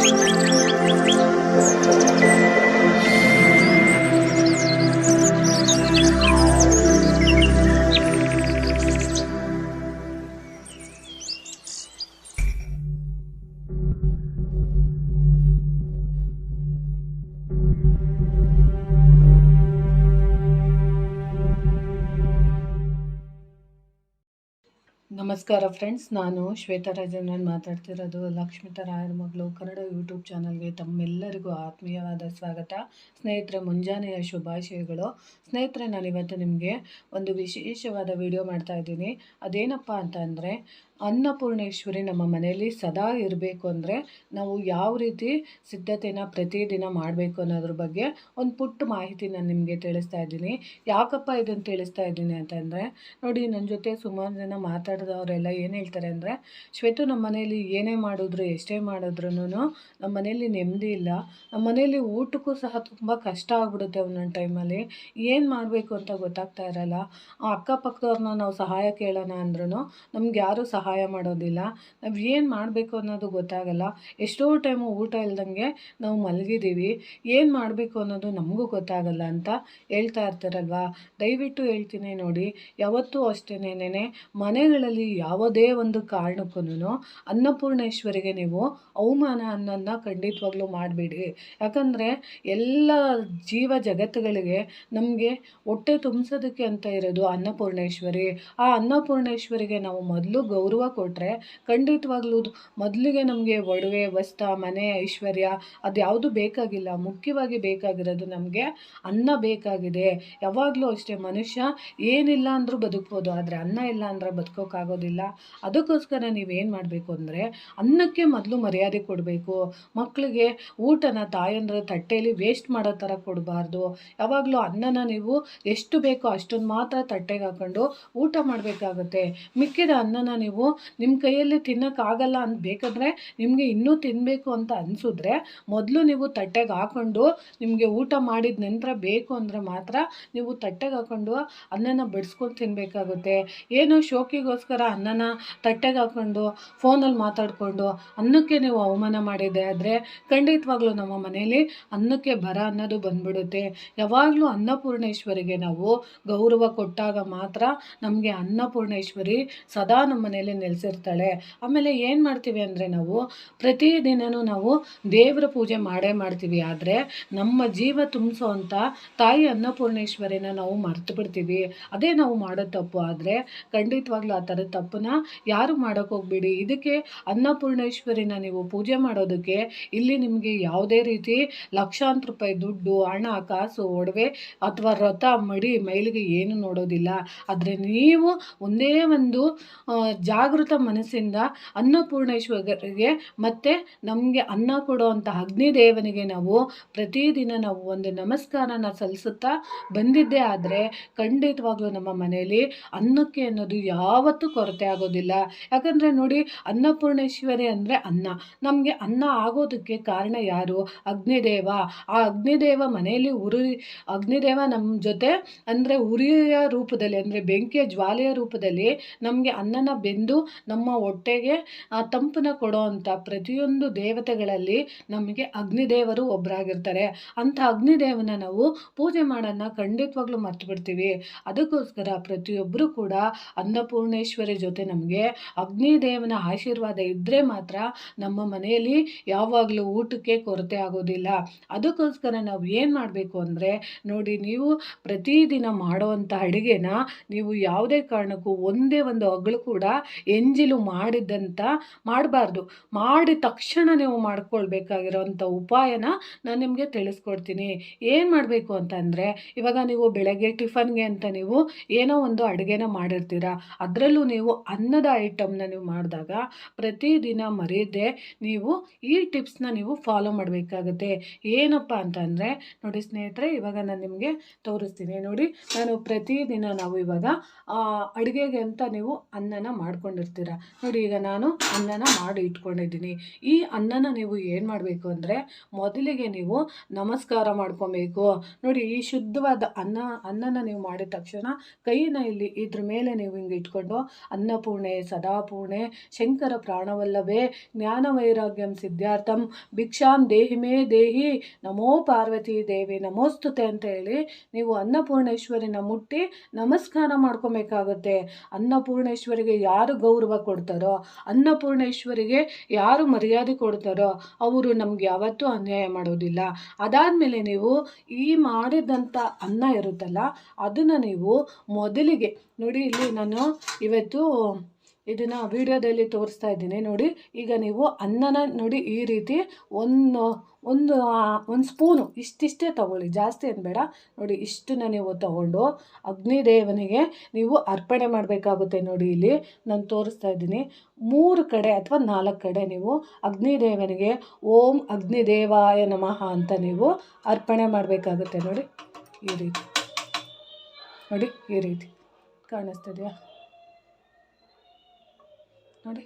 Música ನಮಸ್ಕಾರ ಫ್ರೆಂಡ್ಸ್, ನಾನು ಶ್ವೇತಾ ರಾಜನ್ ಮಾತಾಡ್ತಿರೋದು ಲಕ್ಷ್ಮಿತಾ ರಾಯರ ಮಗಳು ಕನ್ನಡ ಯೂಟ್ಯೂಬ್ ಚಾನಲ್ಗೆ ತಮ್ಮೆಲ್ಲರಿಗೂ ಆತ್ಮೀಯವಾದ ಸ್ವಾಗತ. ಸ್ನೇಹಿತರೆ, ಮುಂಜಾನೆಯ ಶುಭಾಶಯಗಳು. ಸ್ನೇಹಿತರೆ ನಾನು ಇವತ್ತು ನಿಮಗೆ ಒಂದು ವಿಶೇಷವಾದ ವಿಡಿಯೋ ಮಾಡ್ತಾ ಇದ್ದೀನಿ. ಅದೇನಪ್ಪ ಅಂತ ಅಂದರೆ ಅನ್ನಪೂರ್ಣೇಶ್ವರಿ ನಮ್ಮ ಮನೆಯಲ್ಲಿ ಸದಾ ಇರಬೇಕು ಅಂದರೆ ನಾವು ಯಾವ ರೀತಿ ಸಿದ್ಧತೆನ ಪ್ರತಿದಿನ ಮಾಡಬೇಕು ಅನ್ನೋದ್ರ ಬಗ್ಗೆ ಒಂದು ಪುಟ್ಟ ಮಾಹಿತಿ ನಾನು ನಿಮಗೆ ತಿಳಿಸ್ತಾ ಇದ್ದೀನಿ. ಯಾಕಪ್ಪ ಇದನ್ನು ತಿಳಿಸ್ತಾ ಇದ್ದೀನಿ ಅಂತಂದರೆ, ನೋಡಿ ನನ್ನ ಜೊತೆ ಸುಮಾರು ಜನ ಮಾತಾಡಿದವರೆಲ್ಲ ಏನು ಹೇಳ್ತಾರೆ ಅಂದರೆ, ಶ್ವೇತು ನಮ್ಮ ಮನೆಯಲ್ಲಿ ಏನೇ ಮಾಡಿದ್ರು, ಎಷ್ಟೇ ಮಾಡಿದ್ರೂ ನಮ್ಮ ಮನೆಯಲ್ಲಿ ನೆಮ್ಮದಿ ಇಲ್ಲ. ನಮ್ಮ ಮನೆಯಲ್ಲಿ ಊಟಕ್ಕೂ ಸಹ ತುಂಬ ಕಷ್ಟ ಆಗ್ಬಿಡುತ್ತೆ ಒಂದೊಂದು ಟೈಮಲ್ಲಿ ಏನು ಮಾಡಬೇಕು ಅಂತ ಗೊತ್ತಾಗ್ತಾ ಇರಲ್ಲ. ಅಕ್ಕಪಕ್ಕದವ್ರನ್ನ ನಾವು ಸಹಾಯ ಕೇಳೋಣ ಅಂದ್ರೂ ನಮ್ಗೆ ಯಾರೂ ಸಹಾಯ ಸಹಾಯ ಮಾಡೋದಿಲ್ಲ. ನಾವು ಏನು ಮಾಡಬೇಕು ಅನ್ನೋದು ಗೊತ್ತಾಗಲ್ಲ. ಎಷ್ಟೋ ಟೈಮು ಊಟ ಇಲ್ದಂಗೆ ನಾವು ಮಲಗಿದ್ದೀವಿ ಏನು ಮಾಡಬೇಕು ಅನ್ನೋದು ನಮಗೂ ಗೊತ್ತಾಗಲ್ಲ ಅಂತ ಹೇಳ್ತಾ ಇರ್ತಾರಲ್ವಾ? ದಯವಿಟ್ಟು ಹೇಳ್ತೀನಿ ನೋಡಿ. ಯಾವತ್ತೂ ಅಷ್ಟೇನೇನೆ ಮನೆಗಳಲ್ಲಿ ಯಾವುದೇ ಒಂದು ಕಾರಣಕ್ಕೂ ಅನ್ನಪೂರ್ಣೇಶ್ವರಿಗೆ ನೀವು ಅವಮಾನ ಅನ್ನೋದನ್ನ ಖಂಡಿತವಾಗ್ಲೂ ಮಾಡಬೇಡಿ. ಯಾಕಂದರೆ ಎಲ್ಲ ಜೀವ ಜಗತ್ತುಗಳಿಗೆ ನಮಗೆ ಹೊಟ್ಟೆ ತುಂಬಿಸೋದಕ್ಕೆ ಅಂತ ಇರೋದು ಅನ್ನಪೂರ್ಣೇಶ್ವರಿ. ಆ ಅನ್ನಪೂರ್ಣೇಶ್ವರಿಗೆ ನಾವು ಮೊದಲು ಗೌರವ ಗೌರವ ಕೊಟ್ಟರೆ ಖಂಡಿತವಾಗ್ಲೂ ಮೊದಲಿಗೆ ನಮಗೆ ಒಡವೆ ವಸ್ತ ಮನೆ, ಐಶ್ವರ್ಯ ಅದು ಯಾವುದು ಬೇಕಾಗಿಲ್ಲ. ಮುಖ್ಯವಾಗಿ ಬೇಕಾಗಿರೋದು ನಮಗೆ ಅನ್ನ ಬೇಕಾಗಿದೆ. ಯಾವಾಗಲೂ ಅಷ್ಟೇ ಮನುಷ್ಯ ಏನಿಲ್ಲ ಅಂದರೂ ಬದುಕ್ಬೋದು. ಆದರೆ ಅನ್ನ ಇಲ್ಲ ಅಂದರೆ ಬದುಕೋಕ್ಕಾಗೋದಿಲ್ಲ ಅದಕ್ಕೋಸ್ಕರ ನೀವೇನು ಮಾಡಬೇಕು ಅಂದರೆ ಅನ್ನಕ್ಕೆ ಮೊದಲು ಮರ್ಯಾದೆ ಕೊಡಬೇಕು. ಮಕ್ಕಳಿಗೆ ಊಟನ ತಾಯಂದ್ರ ತಟ್ಟೆಯಲ್ಲಿ ವೇಸ್ಟ್ ಮಾಡೋ ಥರ ಕೊಡಬಾರ್ದು. ಯಾವಾಗಲೂ ಅನ್ನನ ನೀವು ಎಷ್ಟು ಬೇಕೋ ಅಷ್ಟೊಂದು ಮಾತ್ರ ತಟ್ಟೆಗೆ ಹಾಕೊಂಡು ಊಟ ಮಾಡಬೇಕಾಗುತ್ತೆ. ಮಿಕ್ಕಿದ ಅನ್ನನ ನೀವು ನಿಮ್ಮ ಕೈಯಲ್ಲಿ ತಿನ್ನೋಕ್ಕಾಗಲ್ಲ ಅಂತ ಬೇಕಾದ್ರೆ ನಿಮಗೆ ಇನ್ನೂ ತಿನ್ನಬೇಕು ಅಂತ ಅನಿಸಿದ್ರೆ ಮೊದಲು ನೀವು ತಟ್ಟೆಗೆ ಹಾಕ್ಕೊಂಡು ನಿಮಗೆ ಊಟ ಮಾಡಿದ ನಂತರ ಬೇಕು ಅಂದರೆ ಮಾತ್ರ ನೀವು ತಟ್ಟೆಗೆ ಹಾಕ್ಕೊಂಡು ಅನ್ನನ ಬಡಿಸ್ಕೊಂಡು ತಿನ್ನಬೇಕಾಗುತ್ತೆ ಏನು ಶೋಕಿಗೋಸ್ಕರ ಅನ್ನನ ತಟ್ಟೆಗೆ ಹಾಕ್ಕೊಂಡು ಫೋನಲ್ಲಿ ಮಾತಾಡಿಕೊಂಡು ಅನ್ನಕ್ಕೆ ನೀವು ಅವಮಾನ ಮಾಡಿದೆ ಆದರೆ ಖಂಡಿತವಾಗ್ಲೂ ನಮ್ಮ ಮನೆಯಲ್ಲಿ ಅನ್ನಕ್ಕೆ ಬರ ಅನ್ನೋದು ಬಂದ್ಬಿಡುತ್ತೆ. ಯಾವಾಗಲೂ ಅನ್ನಪೂರ್ಣೇಶ್ವರಿಗೆ ನಾವು ಗೌರವ ಕೊಟ್ಟಾಗ ಮಾತ್ರ ನಮಗೆ ಅನ್ನಪೂರ್ಣೇಶ್ವರಿ ಸದಾ ನಮ್ಮ ಮನೆಯಲ್ಲಿ ನೆಲೆಸಿರ್ತಾಳೆ. ಆಮೇಲೆ ಏನು ಮಾಡ್ತೀವಿ ಅಂದರೆ ನಾವು ಪ್ರತಿದಿನವೂ ನಾವು ದೇವರ ಪೂಜೆ ಮಾಡೇ ಮಾಡ್ತೀವಿ. ಆದರೆ ನಮ್ಮ ಜೀವ ತುಂಬಿಸೋ ಅಂತ ತಾಯಿ ಅನ್ನಪೂರ್ಣೇಶ್ವರಿನ ನಾವು ಮರ್ತು ಬಿಡ್ತೀವಿ. ಅದೇ ನಾವು ಮಾಡೋ ತಪ್ಪು. ಆದರೆ ಖಂಡಿತವಾಗ್ಲೂ ಆ ಥರದ ತಪ್ಪನ್ನ ಯಾರು ಮಾಡೋಕೆ ಹೋಗ್ಬೇಡಿ. ಇದಕ್ಕೆ ಅನ್ನಪೂರ್ಣೇಶ್ವರಿನ ನೀವು ಪೂಜೆ ಮಾಡೋದಕ್ಕೆ ಇಲ್ಲಿ ನಿಮಗೆ ಯಾವುದೇ ರೀತಿ ಲಕ್ಷಾಂತರ ರೂಪಾಯಿ ದುಡ್ಡು, ಹಣ, ಕಾಸು, ಒಡವೆ ಅಥವಾ ರಥ, ಮಡಿ, ಮೈಲಿಗೆ ಏನು ನೋಡೋದಿಲ್ಲ. ಆದರೆ ನೀವು ಒಂದೇ ಒಂದು ಜಾಗೃತ ಮನಸ್ಸಿಂದ ಅನ್ನಪೂರ್ಣೇಶ್ವರಿಗೆ ಮತ್ತು ನಮಗೆ ಅನ್ನ ಕೊಡುವಂಥ ಅಗ್ನಿದೇವನಿಗೆ ನಾವು ಪ್ರತಿದಿನ ನಾವು ಒಂದು ನಮಸ್ಕಾರನ ಸಲ್ಲಿಸುತ್ತಾ ಬಂದಿದ್ದೇ ಆದರೆ ಖಂಡಿತವಾಗ್ಲೂ ನಮ್ಮ ಮನೆಯಲ್ಲಿ ಅನ್ನಕ್ಕೆ ಅನ್ನೋದು ಯಾವತ್ತೂ ಕೊರತೆ ಆಗೋದಿಲ್ಲ. ಯಾಕಂದರೆ ನೋಡಿ ಅನ್ನಪೂರ್ಣೇಶ್ವರಿ ಅಂದರೆ ಅನ್ನ. ನಮಗೆ ಅನ್ನ ಆಗೋದಕ್ಕೆ ಕಾರಣ ಯಾರು? ಅಗ್ನಿದೇವ. ಆ ಅಗ್ನಿದೇವ ಮನೆಯಲ್ಲಿ ಉರಿ, ಅಗ್ನಿದೇವ ನಮ್ಮ ಜೊತೆ ಅಂದರೆ ಉರಿಯ ರೂಪದಲ್ಲಿ ಅಂದರೆ ಬೆಂಕಿಯ ಜ್ವಾಲೆಯ ರೂಪದಲ್ಲಿ ನಮಗೆ ಅನ್ನನ ಬೆಂದು ನಮ್ಮ ಹೊಟ್ಟೆಗೆ ಆ ತಂಪನ್ನ ಕೊಡೋ ಅಂಥ ಪ್ರತಿಯೊಂದು ದೇವತೆಗಳಲ್ಲಿ ನಮಗೆ ಅಗ್ನಿದೇವರು ಒಬ್ಬರಾಗಿರ್ತಾರೆ ಅಂಥ ಅಗ್ನಿದೇವನ ನಾವು ಪೂಜೆ ಮಾಡೋಣ ಖಂಡಿತವಾಗ್ಲೂ ಮರ್ತು ಬಿಡ್ತೀವಿ ಅದಕ್ಕೋಸ್ಕರ ಪ್ರತಿಯೊಬ್ಬರು ಕೂಡ ಅನ್ನಪೂರ್ಣೇಶ್ವರಿ ಜೊತೆ ನಮಗೆ ಅಗ್ನಿದೇವನ ಆಶೀರ್ವಾದ ಇದ್ದರೆ ಮಾತ್ರ ನಮ್ಮ ಮನೆಯಲ್ಲಿ ಯಾವಾಗಲೂ ಊಟಕ್ಕೆ ಕೊರತೆ ಆಗೋದಿಲ್ಲ. ಅದಕ್ಕೋಸ್ಕರ ನಾವು ಏನು ಮಾಡಬೇಕು ಅಂದರೆ ನೋಡಿ ನೀವು ಪ್ರತಿದಿನ ಮಾಡೋವಂಥ ಅಡುಗೆನ ನೀವು ಯಾವುದೇ ಕಾರಣಕ್ಕೂ ಒಂದೇ ಒಂದು ಅಗಳು ಕೂಡ ಎಂಜಿಲು ಮಾಡಿದ್ದಂಥ ಮಾಡಬಾರ್ದು. ಮಾಡಿದ ತಕ್ಷಣ ನೀವು ಮಾಡ್ಕೊಳ್ಬೇಕಾಗಿರೋವಂಥ ಉಪಾಯನ ನಾನು ನಿಮಗೆ ತಿಳಿಸ್ಕೊಡ್ತೀನಿ. ಏನು ಮಾಡಬೇಕು ಅಂತಂದರೆ ಇವಾಗ ನೀವು ಬೆಳಗ್ಗೆ ಟಿಫನ್ಗೆ ಅಂತ ನೀವು ಏನೋ ಒಂದು ಅಡುಗೆನ ಮಾಡಿರ್ತೀರ, ಅದರಲ್ಲೂ ನೀವು ಅನ್ನದ ಐಟಮ್ನ ನೀವು ಮಾಡಿದಾಗ ಪ್ರತಿದಿನ ಮರೆಯದೆ ನೀವು ಈ ಟಿಪ್ಸ್ನ ನೀವು ಫಾಲೋ ಮಾಡಬೇಕಾಗುತ್ತೆ. ಏನಪ್ಪ ಅಂತಂದರೆ ನೋಡಿ ಸ್ನೇಹಿತರೆ, ಇವಾಗ ನಾನು ನಿಮಗೆ ತೋರಿಸ್ತೀನಿ. ನೋಡಿ, ನಾನು ಪ್ರತಿದಿನ ನಾವು ಇವಾಗ ಅಡುಗೆಗೆ ಅಂತ ನೀವು ಅನ್ನನ ಮಾಡ್ಕೊಂಡು ಇಟ್ಕೊಂಡಿರ್ತೀರ? ನೋಡಿ, ಈಗ ನಾನು ಅನ್ನನ ಮಾಡಿ ಇಟ್ಕೊಂಡಿದ್ದೀನಿ. ಈ ಅನ್ನನ ನೀವು ಏನು ಮಾಡಬೇಕು ಅಂದರೆ, ಮೊದಲಿಗೆ ನೀವು ನಮಸ್ಕಾರ ಮಾಡ್ಕೊಬೇಕು. ನೋಡಿ, ಈ ಶುದ್ಧವಾದ ಅನ್ನ, ಅನ್ನನ ನೀವು ಮಾಡಿದ ತಕ್ಷಣ ಕೈನ ಇಲ್ಲಿ ಇದ್ರ ಮೇಲೆ ನೀವು ಹಿಂಗೆ ಇಟ್ಕೊಂಡು ಅನ್ನಪೂರ್ಣೆ, ಸದಾಪೂರ್ಣೆ, ಶಂಕರ ಪ್ರಾಣವಲ್ಲವೇ ಜ್ಞಾನ ವೈರಾಗ್ಯಂ ಸಿದ್ಧಾರ್ಥಂ, ಭಿಕ್ಷಾಂ ದೇಹಿ ಮೇ ದೇಹಿ, ನಮೋ ಪಾರ್ವತಿ ದೇವಿ, ನಮೋಸ್ತುತೆ ಅಂತ ಹೇಳಿ ನೀವು ಅನ್ನಪೂರ್ಣೇಶ್ವರಿನ ಮುಟ್ಟಿ ನಮಸ್ಕಾರ ಮಾಡ್ಕೊಬೇಕಾಗುತ್ತೆ. ಅನ್ನಪೂರ್ಣೇಶ್ವರಿಗೆ ಯಾರು ಗೌರವ ಕೊಡ್ತಾರೋ, ಅನ್ನಪೂರ್ಣೇಶ್ವರಿಗೆ ಯಾರು ಮರ್ಯಾದೆ ಕೊಡ್ತಾರೋ, ಅವರು ನಮ್ಗೆ ಯಾವತ್ತೂ ಅನ್ಯಾಯ ಮಾಡೋದಿಲ್ಲ. ಅದಾದಮೇಲೆ ನೀವು ಈ ಮಾಡಿದಂಥ ಅನ್ನ ಇರುತ್ತಲ್ಲ, ಅದನ್ನು ನೀವು ಮೊದಲಿಗೆ, ನೋಡಿ ಇಲ್ಲಿ ನಾನು ಇವತ್ತು ಇದನ್ನು ವಿಡಿಯೋದಲ್ಲಿ ತೋರಿಸ್ತಾ ಇದ್ದೀನಿ. ನೋಡಿ, ಈಗ ನೀವು ಅನ್ನನ ನೋಡಿ ಈ ರೀತಿ ಒಂದು ಒಂದು ಒಂದು ಸ್ಪೂನು ಇಷ್ಟಿಷ್ಟೇ ತಗೊಳ್ಳಿ. ಜಾಸ್ತಿ ಏನು ಬೇಡ. ನೋಡಿ, ಇಷ್ಟನ್ನ ನೀವು ತಗೊಂಡು ಅಗ್ನಿದೇವನಿಗೆ ನೀವು ಅರ್ಪಣೆ ಮಾಡಬೇಕಾಗುತ್ತೆ ನೋಡಿ ಇಲ್ಲಿ. ನಾನು ತೋರಿಸ್ತಾ ಇದ್ದೀನಿ. ಮೂರು ಕಡೆ ಅಥವಾ ನಾಲ್ಕು ಕಡೆ ನೀವು ಅಗ್ನಿದೇವನಿಗೆ ಓಂ ಅಗ್ನಿದೇವಾಯ ನಮಃ ಅಂತ ನೀವು ಅರ್ಪಣೆ ಮಾಡಬೇಕಾಗುತ್ತೆ ನೋಡಿ. ಈ ರೀತಿ. ನೋಡಿ, ಈ ರೀತಿ. ಕಾಣಿಸ್ತದೆಯಾ? ನೋಡಿ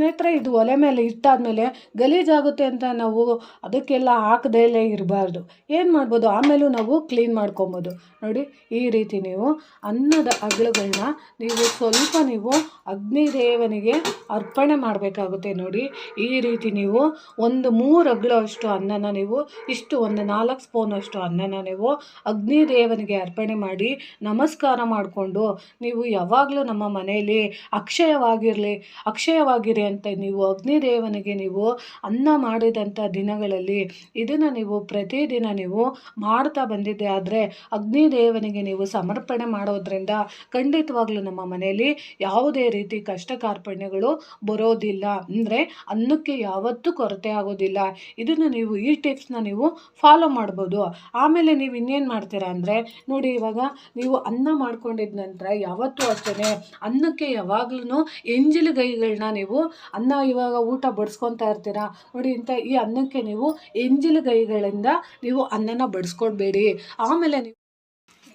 ಸ್ನೇಹಿತರೆ, ಇದು ಒಲೆ ಮೇಲೆ ಇಟ್ಟಾದಮೇಲೆ ಗಲೀಜಾಗುತ್ತೆ ಅಂತ ನಾವು ಅದಕ್ಕೆಲ್ಲ ಹಾಕದೇ ಇರಬಾರ್ದು. ಏನು ಮಾಡ್ಬೋದು? ಆಮೇಲೂ ನಾವು ಕ್ಲೀನ್ ಮಾಡ್ಕೊಬೋದು. ನೋಡಿ, ಈ ರೀತಿ ನೀವು ಅನ್ನದ ಅಗ್ಳುಗಳನ್ನ ನೀವು ಸ್ವಲ್ಪ ನೀವು ಅಗ್ನಿದೇವನಿಗೆ ಅರ್ಪಣೆ ಮಾಡಬೇಕಾಗುತ್ತೆ ನೋಡಿ. ಈ ರೀತಿ ನೀವು ಒಂದು ಮೂರು ಅಗ್ಳು ಅಷ್ಟು ಅನ್ನನ ನೀವು, ಇಷ್ಟು ಒಂದು ನಾಲ್ಕು ಸ್ಪೂನ್ ಅಷ್ಟು ಅನ್ನನ ನೀವು ಅಗ್ನಿದೇವನಿಗೆ ಅರ್ಪಣೆ ಮಾಡಿ ನಮಸ್ಕಾರ ಮಾಡಿಕೊಂಡು ನೀವು ಯಾವಾಗಲೂ ನಮ್ಮ ಮನೆಯಲ್ಲಿ ಅಕ್ಷಯವಾಗಿರಲಿ, ಅಕ್ಷಯವಾಗಿರಿ ಅಂತ ನೀವು ಅಗ್ನಿದೇವನಿಗೆ ನೀವು ಅನ್ನ ಮಾಡಿದಂಥ ದಿನಗಳಲ್ಲಿ ಇದನ್ನು ನೀವು ಪ್ರತಿದಿನ ನೀವು ಮಾಡ್ತಾ ಬಂದಿದ್ದೆ. ಆದರೆ ಅಗ್ನಿದೇವನಿಗೆ ನೀವು ಸಮರ್ಪಣೆ ಮಾಡೋದ್ರಿಂದ ಖಂಡಿತವಾಗ್ಲೂ ನಮ್ಮ ಮನೆಯಲ್ಲಿ ಯಾವುದೇ ರೀತಿ ಕಷ್ಟ ಕಾರ್ಪಣ್ಯಗಳು ಬರೋದಿಲ್ಲ. ಅಂದರೆ ಅನ್ನಕ್ಕೆ ಯಾವತ್ತೂ ಕೊರತೆ ಆಗೋದಿಲ್ಲ. ಇದನ್ನು ನೀವು ಈ ಟಿಪ್ಸ್ನ ನೀವು ಫಾಲೋ ಮಾಡ್ಬೋದು. ಆಮೇಲೆ ನೀವು ಇನ್ನೇನು ಮಾಡ್ತೀರಾ ಅಂದರೆ ನೋಡಿ ಇವಾಗ ನೀವು ಅನ್ನ ಮಾಡ್ಕೊಂಡಿದ ನಂತರ ಯಾವತ್ತೂ ಅಷ್ಟೇ ಅನ್ನಕ್ಕೆ ಯಾವಾಗ್ಲೂ ಎಂಜಿಲುಗೈಗಳನ್ನ ನೀವು ಅನ್ನ ಇವಾಗ ಊಟ ಬಡಿಸ್ಕೊತಾ ಇರ್ತೀರಾ? ನೋಡಿ ಇಂಥ ಈ ಅನ್ನಕ್ಕೆ ನೀವು ಎಂಜಿಲುಗೈಗಳಿಂದ ನೀವು ಅನ್ನನ ಬಡಿಸ್ಕೊಡ್ಬೇಡಿ. ಆಮೇಲೆ ನೀವು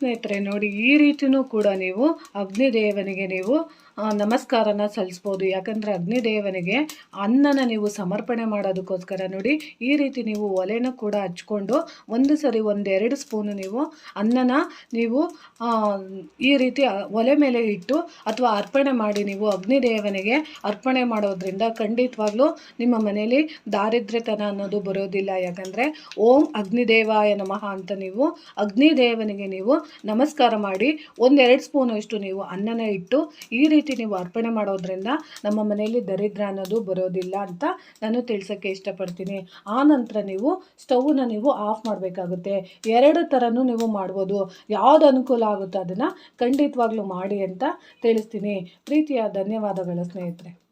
ಸ್ನೇಹಿತರೆ, ನೋಡಿ ಈ ರೀತಿಯೂ ಕೂಡ ನೀವು ಅಗ್ನಿದೇವನಿಗೆ ನೀವು ನಮಸ್ಕಾರನ ಸಲ್ಲಿಸ್ಬೋದು. ಯಾಕಂದರೆ ಅಗ್ನಿದೇವನಿಗೆ ಅನ್ನನ ನೀವು ಸಮರ್ಪಣೆ ಮಾಡೋದಕ್ಕೋಸ್ಕರ ನೋಡಿ, ಈ ರೀತಿ ನೀವು ಒಲೆನ ಕೂಡ ಹಚ್ಕೊಂಡು ಒಂದು ಸರಿ ಒಂದೆರಡು ಸ್ಪೂನು ನೀವು ಅನ್ನನ ನೀವು ಈ ರೀತಿ ಒಲೆ ಮೇಲೆ ಇಟ್ಟು ಅಥವಾ ಅರ್ಪಣೆ ಮಾಡಿ ನೀವು ಅಗ್ನಿದೇವನಿಗೆ ಅರ್ಪಣೆ ಮಾಡೋದ್ರಿಂದ ಖಂಡಿತವಾಗ್ಲೂ ನಿಮ್ಮ ಮನೆಯಲ್ಲಿ ದಾರಿದ್ರ್ಯತನ ಅನ್ನೋದು ಬರೋದಿಲ್ಲ. ಯಾಕಂದರೆ ಓಂ ಅಗ್ನಿದೇವಾಯ ನಮಃ ಅಂತ ನೀವು ಅಗ್ನಿದೇವನಿಗೆ ನೀವು ನಮಸ್ಕಾರ ಮಾಡಿ ಒಂದೆರಡು ಸ್ಪೂನು ಇಷ್ಟು ನೀವು ಅನ್ನನ ಇಟ್ಟು ಈ ರೀತಿ ರೀತಿ ನೀವು ಅರ್ಪಣೆ ಮಾಡೋದ್ರಿಂದ ನಮ್ಮ ಮನೆಯಲ್ಲಿ ದರಿದ್ರ ಅನ್ನೋದು ಬರೋದಿಲ್ಲ ಅಂತ ನಾನು ತಿಳಿಸೋಕ್ಕೆ ಇಷ್ಟಪಡ್ತೀನಿ. ಆ ನಂತರ ನೀವು ಸ್ಟವ್ನ ನೀವು ಆಫ್ ಮಾಡಬೇಕಾಗುತ್ತೆ. ಎರಡು ಥರನೂ ನೀವು ಮಾಡ್ಬೋದು. ಯಾವುದು ಅನುಕೂಲ ಆಗುತ್ತೋ ಅದನ್ನು ಖಂಡಿತವಾಗ್ಲೂ ಮಾಡಿ ಅಂತ ತಿಳಿಸ್ತೀನಿ. ಪ್ರೀತಿಯ ಧನ್ಯವಾದಗಳು ಸ್ನೇಹಿತರೆ.